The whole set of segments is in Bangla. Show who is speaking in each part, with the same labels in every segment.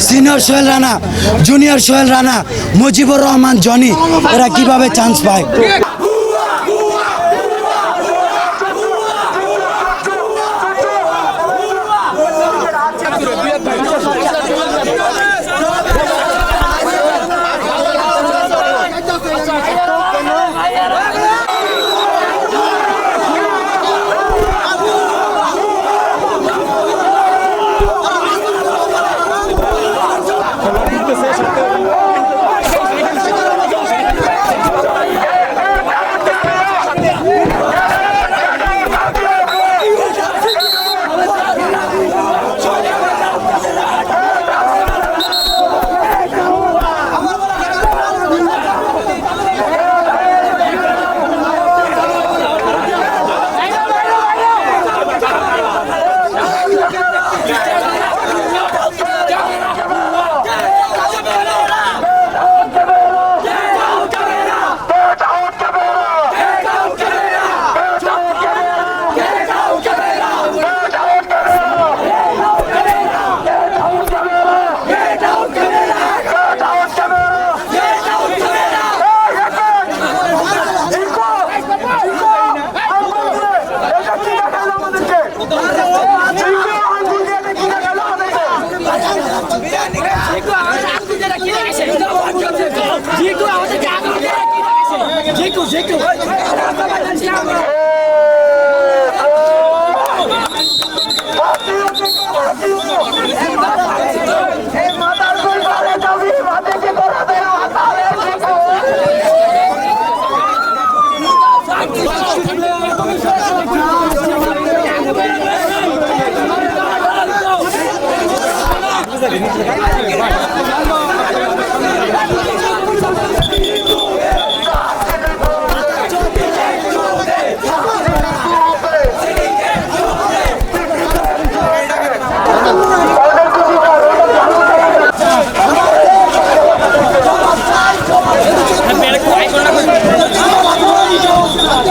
Speaker 1: সিনিয়র সোহেল রানা জুনিয়র সোহেল রানা মুজিবুর রহমান জনি এরা কীভাবে চান্স পায়? Gracias.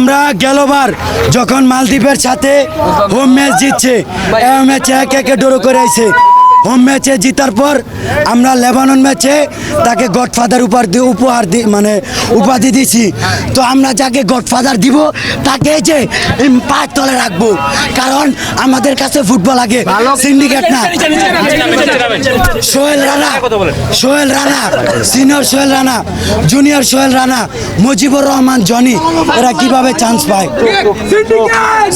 Speaker 1: আমরা গেলবার যখন মালদ্বীপের সাথে হোম ম্যাচ জিতছে এক একে ডোরো করে আইছে। হোম ম্যাচে জিতার পর আমরা লেবানন ম্যাচে তাকে গডফাদার উপহার দি উপহার দি মানে উপাধি দিছি তো আমরা যাকে গডফাদার দিব তাকে যে পায়ের তলে রাখব কারণ আমাদের কাছে ফুটবল আগে সিন্ডিকেট না সোহেল রানা সোহেল রানা সিনিয়র সোহেল রানা জুনিয়র সোহেল রানা মুজিবুর রহমান জনি এরা কীভাবে চান্স পায়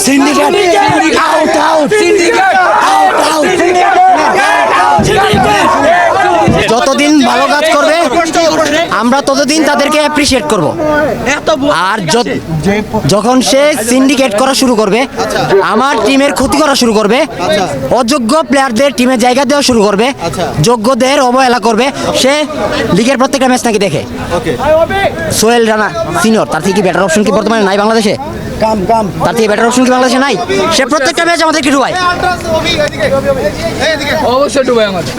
Speaker 1: syndicate out out out out
Speaker 2: আমরা ততদিন তাদেরকে অ্যাপ্রিসিয়েট করব। আর যখন সে সিন্ডিকেট করা শুরু করবে আমার টিমের ক্ষতি করা শুরু করবে অযোগ্য প্লেয়ারদের টিমে জায়গা দেওয়া শুরু করবে যোগ্যদের অবহেলা করবে সে লিগের প্রত্যেকটা ম্যাচ নাকি দেখে। সোহেল রানা সিনিয়র তার থেকে বেটার অপশন কি বর্তমানে নাই বাংলাদেশে?
Speaker 1: কাম কাম।
Speaker 2: তার থেকে বেটার অপশন কি বাংলাদেশে নাই? সে প্রত্যেকটা ম্যাচ আমাদেরকে ডুবায়।
Speaker 3: অবশ্যই ডুবাই আমাদের।